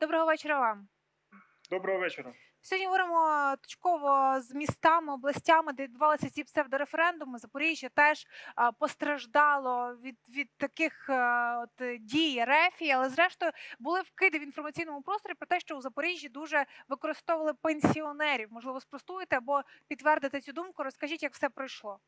Доброго вечора вам. Доброго вечора. Сьогодні говоримо точково з містами, областями, де відбувалися ці псевдореферендуми. Запоріжжя теж постраждало від, від таких а, от, е, дій рефі, але зрештою були вкиди в інформаційному просторі про те, що у Запоріжжі дуже використовували пенсіонерів. Можливо, спростуєте або підтвердите цю думку. Розкажіть, як все пройшло.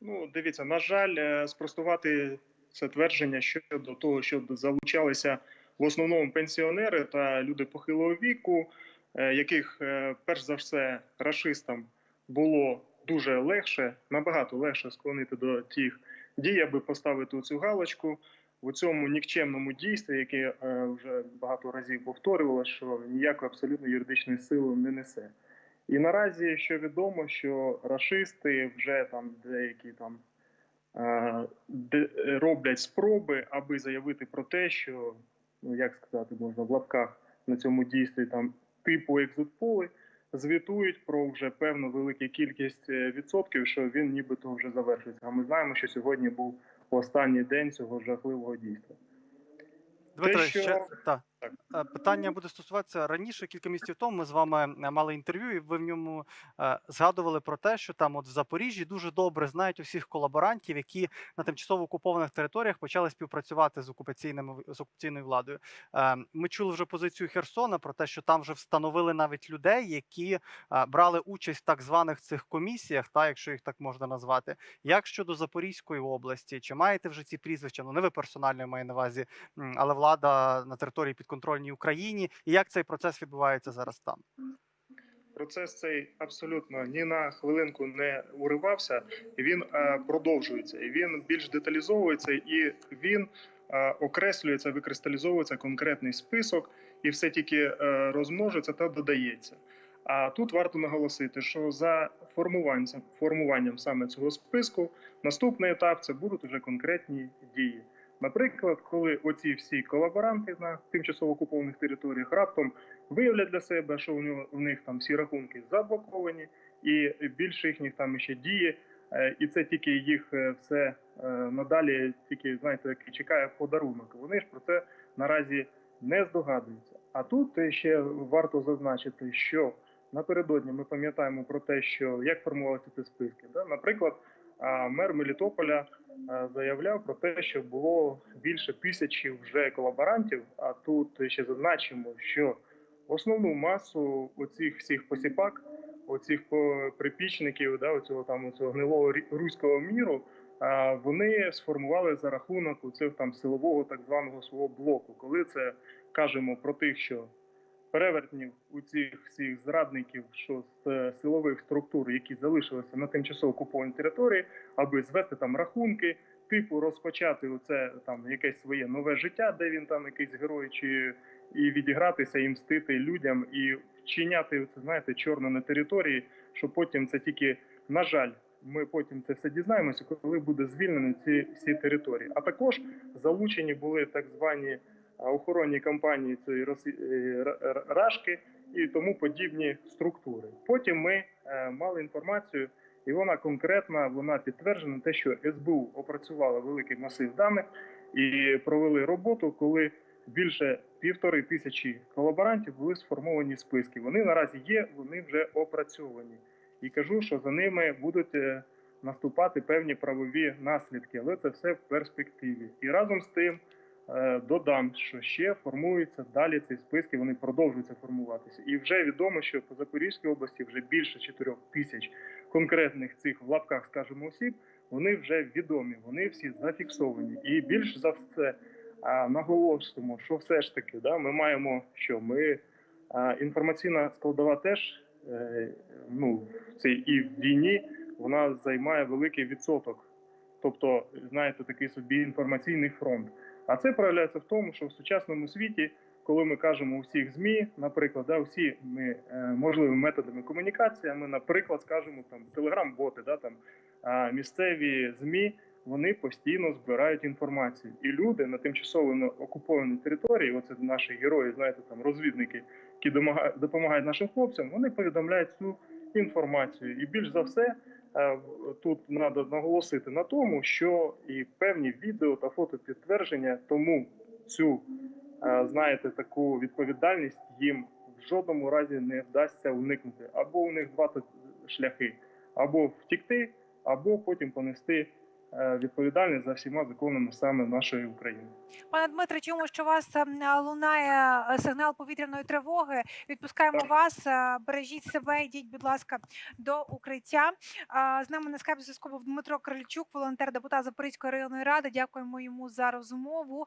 Ну, дивіться, на жаль, е, спростувати це твердження щодо того, що залучалися в основному пенсіонери та люди похилого віку, е, яких е, перш за все рашистам було дуже легше, набагато легше склонити до тих дій, аби поставити цю галочку у цьому нікчемному дійстві, яке е, вже багато разів повторювало, що ніякої абсолютно юридичної сили не несе. І наразі що відомо, що рашисти вже там деякі там роблять спроби, аби заявити про те, що ну як сказати можна в лапках на цьому дійстві там типу екзитполи звітують про вже певну велику кількість е, відсотків, що він нібито вже завершується. А ми знаємо, що сьогодні був останній день цього жахливого дійства. Дмитро, що- ще та. Е, питання буде стосуватися раніше. Кілька місяців тому ми з вами е, мали інтерв'ю, і ви в ньому е, згадували про те, що там, от в Запоріжжі, дуже добре знають усіх колаборантів, які на тимчасово окупованих територіях почали співпрацювати з окупаційними з окупаційною владою. Ми чули вже позицію Херсона про те, що там вже встановили навіть людей, які брали участь в так званих цих комісіях, та якщо їх так можна назвати. Як щодо Запорізької області, чи маєте вже ці прізвища? Ну не ви персонально маю на увазі, але влада на території підконтрольній Україні, і як цей процес відбувається зараз там? Процес цей абсолютно ні на хвилинку не уривався, він е, продовжується. І він більш деталізовується, і він е, окреслюється, викристалізовується конкретний список, і все тільки е, розмножується та додається. А тут варто наголосити, що за формуванням, формуванням саме цього списку наступний етап це будуть вже конкретні дії. Наприклад, коли оці всі колаборанти на тимчасово окупованих територіях раптом виявлять для себе, що у нього у них там всі рахунки заблоковані, і більше їхніх там ще діє, е, і це тільки їх е, все е, надалі, тільки знаєте, чекає подарунок. Вони ж про це наразі не здогадуються. А тут ще варто зазначити, що напередодні ми пам'ятаємо про те, що як формувалися ці списки. Да? Наприклад, мер Мелітополя заявляв про те, що було більше тисячі вже колаборантів. А тут ще зазначимо, що основну масу оцих всіх посіпак, оцих припічників, да, оцього там оцього гнилого руського міру, вони сформували за рахунок у цих там силового так званого свого блоку. Коли це кажемо про тих, що перевертнів у цих всіх зрадників, що з е, силових структур, які залишилися на тимчасово окупованій території, аби звести там рахунки, типу розпочати оце там якесь своє нове життя, де він там якийсь герой, чи і відігратися і мстити людям, і вчиняти це, знаєте, чорно на території, що потім це тільки на жаль. Ми потім це все дізнаємося, коли буде звільнено ці всі території. А також залучені були так звані охоронні компанії цієї е, Рашки і тому подібні структури. Потім ми е, мали інформацію, і вона конкретна, вона підтверджена, те, що СБУ опрацювала великий масив даних і провели роботу, коли більше півтори тисячі колаборантів були сформовані списки. Вони наразі є, вони вже опрацьовані. І кажу, що за ними будуть е, наступати певні правові наслідки, але це все в перспективі. І разом з тим додам, що ще формуються далі ці списки, вони продовжуються формуватися. І вже відомо, що по Запорізькій області вже більше 4 тисяч конкретних цих в лапках, скажімо, осіб, вони вже відомі, вони всі зафіксовані. І більш за все а, наголошуємо, що все ж таки да, ми маємо, що ми а, інформаційна складова теж е, ну, в цій і в війні вона займає великий відсоток. Тобто, знаєте, такий собі інформаційний фронт. А це проявляється в тому, що в сучасному світі, коли ми кажемо у всіх ЗМІ, наприклад, да, всі ми е, можливими методами комунікації, ми, наприклад, скажемо там телеграм-боти, да, там місцеві ЗМІ, вони постійно збирають інформацію. І люди на тимчасово окупованій території, оце наші герої, знаєте, там розвідники, які допомагають нашим хлопцям, вони повідомляють цю інформацію. І більш за все, тут треба наголосити на тому, що і певні відео та фото підтвердження тому цю е, знаєте, таку відповідальність їм в жодному разі не вдасться уникнути. Або у них два шляхи: або втікти, або потім понести е, відповідальність за всіма законами саме нашої України. Пане Дмитре, чуємо, що вас ем, лунає е, сигнал повітряної тривоги. Відпускаємо Так. вас. е, Бережіть себе, йдіть, будь ласка, до укриття. З нами на скайпі зв'язку був Дмитро Крильчук, волонтер, депутат Запорізької районної ради. Дякуємо йому за розмову.